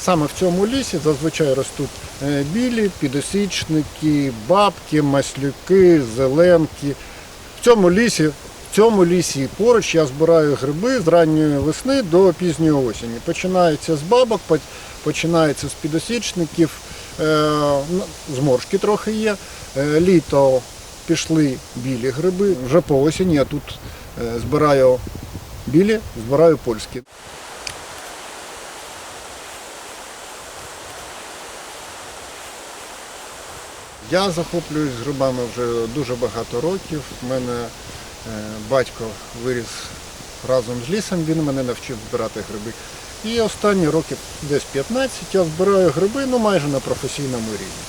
Саме в цьому лісі зазвичай ростуть е, білі, підосічники, бабки, маслюки, зеленки. В цьому лісі, в цьому лісі поруч я збираю гриби з ранньої весни до пізньої осені. Починається з бабок, по- починається з підосічників, е, зморшки трохи є. Е, Літо пішли білі гриби. Вже по осені я тут збираю білі, збираю польські. Я захоплююсь грибами вже дуже багато років. У мене е, батько виріс разом з лісом, він мене навчив збирати гриби. І останні років десь 15 я збираю гриби ну, майже на професійному рівні.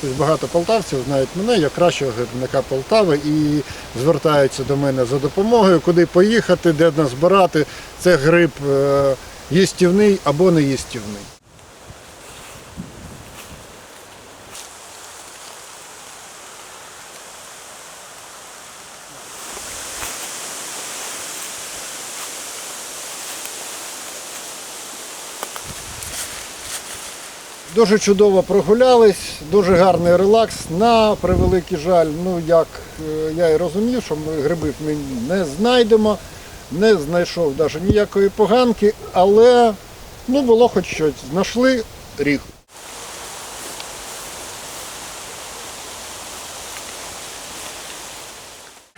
Тобто багато полтавців знають мене як кращого грибника Полтави і звертаються до мене за допомогою, куди поїхати, де назбирати. Це гриб е, їстівний або неїстівний. Дуже чудово прогулялись, дуже гарний релакс. На превеликий жаль, ну як е, я і розумів, що ми гриби ми не знайдемо, не знайшов навіть ніякої поганки, але ну було хоч щось. Знайшли ріг.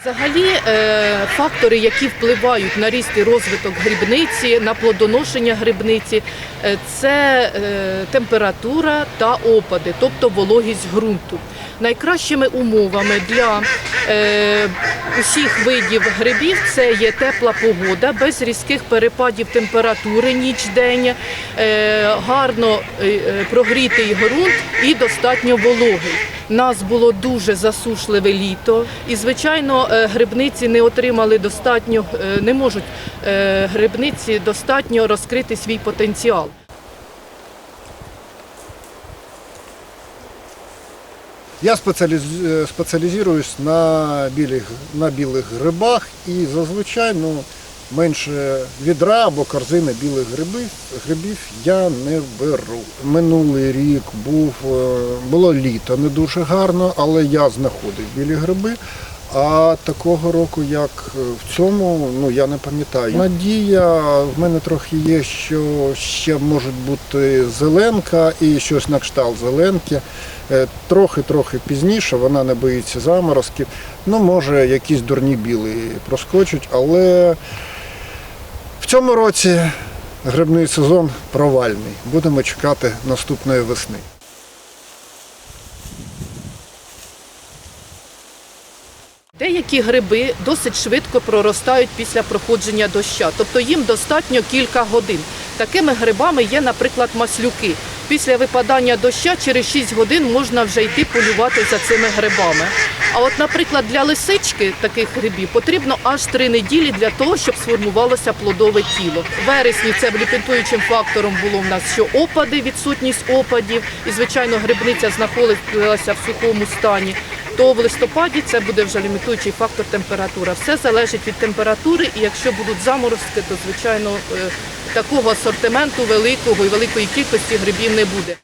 Взагалі, е, фактори, які впливають на ріст і розвиток грибниці, на плодоношення грибниці, е, це е, температура та опади, тобто вологість ґрунту. Найкращими умовами для усіх видів грибів це є тепла погода, без різких перепадів температури ніч-день, е, гарно прогрітий ґрунт і достатньо вологий. Нас було дуже засушливе літо, і звичайно, е, грибниці не отримали достатньо, е, не можуть е, грибниці достатньо розкрити свій потенціал. Я спеціаліз... спеціалізуюсь на білих, на білих грибах і зазвичай ну, менше відра або корзини білих грибів, грибів я не беру. Минулий рік був, е, було літо не дуже гарно, але я знаходив білі гриби. А такого року, як е, в цьому, ну я не пам'ятаю. Надія в мене трохи є, що ще можуть бути зеленка і щось на кшталт зеленки. Е, Трохи-трохи пізніше, вона не боїться заморозків. Ну, може, якісь дурні білі проскочать, але цьому році грибний сезон провальний. Будемо чекати наступної весни. Деякі гриби досить швидко проростають після проходження доща, тобто їм достатньо кілька годин. Такими грибами є, наприклад, маслюки. Після випадання доща через 6 годин можна вже йти полювати за цими грибами. А от, наприклад, для лисички таких грибів потрібно аж три неділі для того, щоб сформувалося плодове тіло. В вересні це ліпентуючим фактором було в нас, що опади, відсутність опадів, і звичайно грибниця знаходилася в сухому стані. То в листопаді це буде вже лімітуючий фактор температура. Все залежить від температури, і якщо будуть заморозки, то звичайно е, такого асортименту великого і великої кількості грибів не буде.